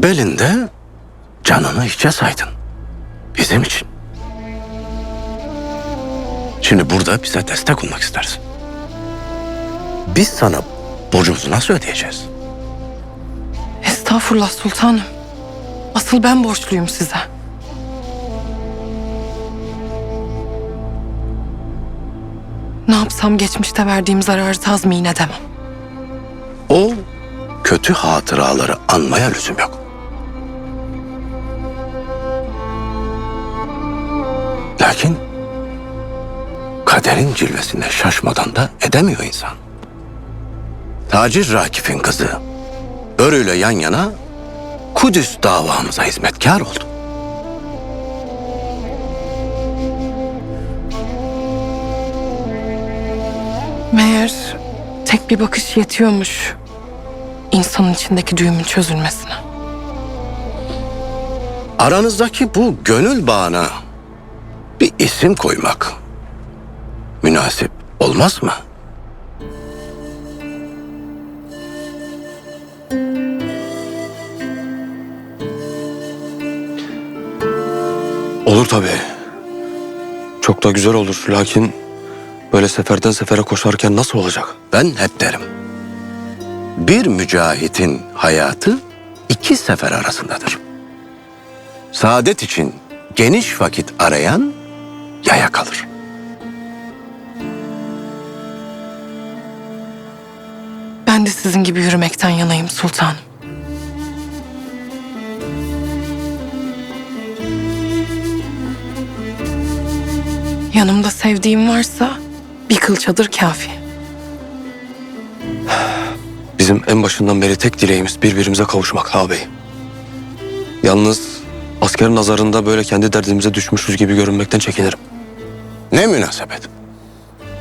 İbelinde canını hiçe saydın. Bizim için. Şimdi burada bize destek olmak istersin. Biz sana borcumuzu nasıl ödeyeceğiz? Estağfurullah sultanım. Asıl ben borçluyum size. Ne yapsam geçmişte verdiğim zararı tazmin edemem. O kötü hatıraları anmaya lüzum yok. Lakin kaderin cilvesine şaşmadan da edemiyor insan. Tacir Rakif'in kızı Örü'yle yan yana Kudüs davamıza hizmetkar oldu. Meğer tek bir bakış yetiyormuş insanın içindeki düğümün çözülmesine. Aranızdaki bu gönül bağına bir isim koymak münasip olmaz mı? Olur tabii. Çok da güzel olur. Lakin böyle seferden sefere koşarken nasıl olacak? Ben hep derim. Bir mücahitin hayatı iki sefer arasındadır. Saadet için geniş vakit arayan yaya kalır. Ben de sizin gibi yürümekten yanayım sultanım. Yanımda sevdiğim varsa bir kıl çadır kafi. Bizim en başından beri tek dileğimiz birbirimize kavuşmak ağabey. Yalnız askerin nazarında böyle kendi derdimize düşmüşüz gibi görünmekten çekinirim. Ne münasebet.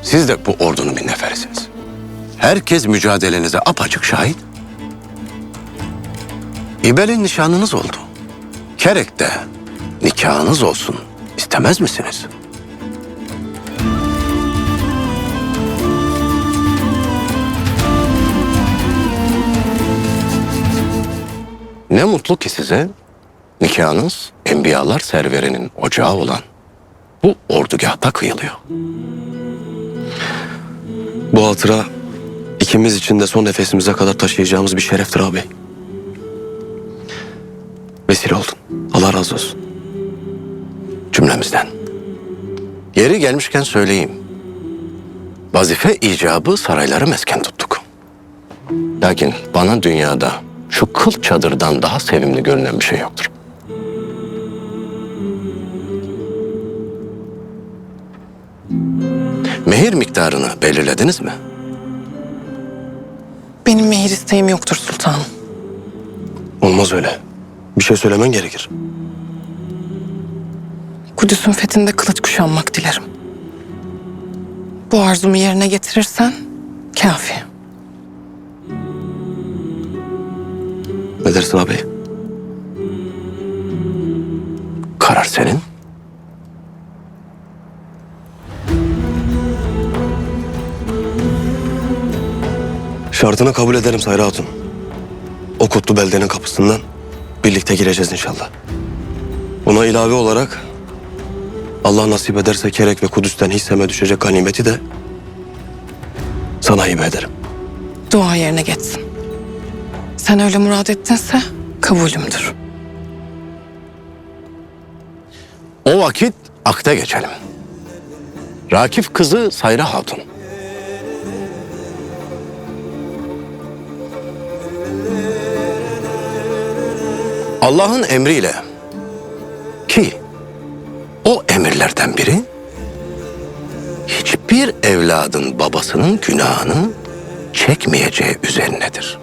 Siz de bu ordunun bir neferisiniz. Herkes mücadelenize apaçık şahit. İbel'in nişanınız oldu. Kerek de nikahınız olsun istemez misiniz? Ne mutlu ki size nikahınız enbiyalar serverinin ocağı olan bu ordugahta kıyılıyor. Bu hatıra ikimiz için de son nefesimize kadar taşıyacağımız bir şereftir ağabey. Vesile oldun. Allah razı olsun. cümlemizden. Yeri gelmişken söyleyeyim. Vazife icabı sarayları mesken tuttuk. Lakin bana dünyada şu kıl çadırdan daha sevimli görünen bir şey yoktur. Mehir miktarını belirlediniz mi? Benim mehir isteğim yoktur sultanım. Olmaz öyle. Bir şey söylemen gerekir. Kudüs'ün fethinde kılıç kuşanmak dilerim. Bu arzumu yerine getirirsen kafi. Ne dersin ağabey? Karar senin. Şartını kabul ederim Sayra Hatun. O kutlu beldenin kapısından birlikte gireceğiz inşallah. Buna ilave olarak Allah nasip ederse Kerek ve Kudüs'ten hisseme düşecek ganimeti de sana hibe ederim. Dua yerine geçsin. Sen öyle murad ettinse kabulümdür. O vakit akta geçelim. Rakif kızı Sayra Hatun. Allah'ın emriyle ki o emirlerden biri hiçbir evladın babasının günahını çekmeyeceği üzerinedir.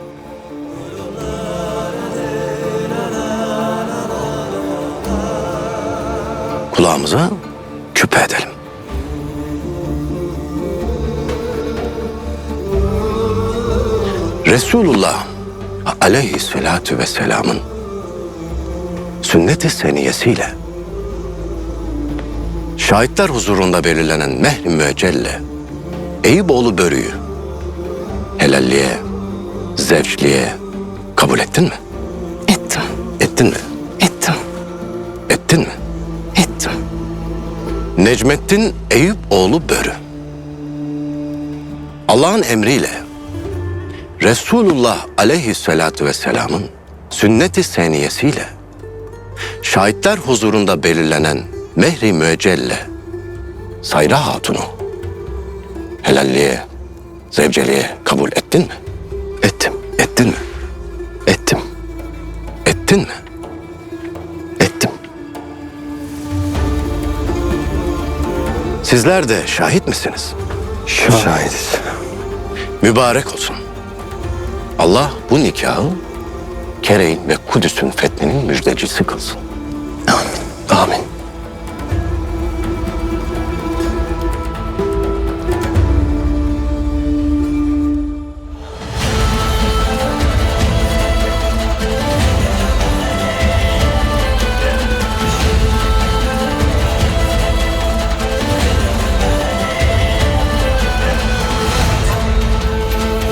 kulağımıza küpe edelim. Resulullah aleyhissalatu vesselamın sünnet-i seniyesiyle şahitler huzurunda belirlenen mehri müeccelle Eyüboğlu börüyü helalliğe, zevçliğe kabul ettin mi? Ettim. Ettin mi? Ettim, Ettin mi? ettim. Necmettin Eyüp oğlu Börü. Allah'ın emriyle Resulullah aleyhissalatu vesselamın sünnet-i seniyesiyle şahitler huzurunda belirlenen mehri müeccelle Sayra Hatun'u helalliğe, zevceliğe kabul ettin mi? Ettim. Ettin mi? Ettim. Ettin mi? Ettim. Sizler de şahit misiniz? Şahidiz. Mübarek olsun. Allah bu nikahı Kereyn ve Kudüs'ün fethinin müjdecisi kılsın.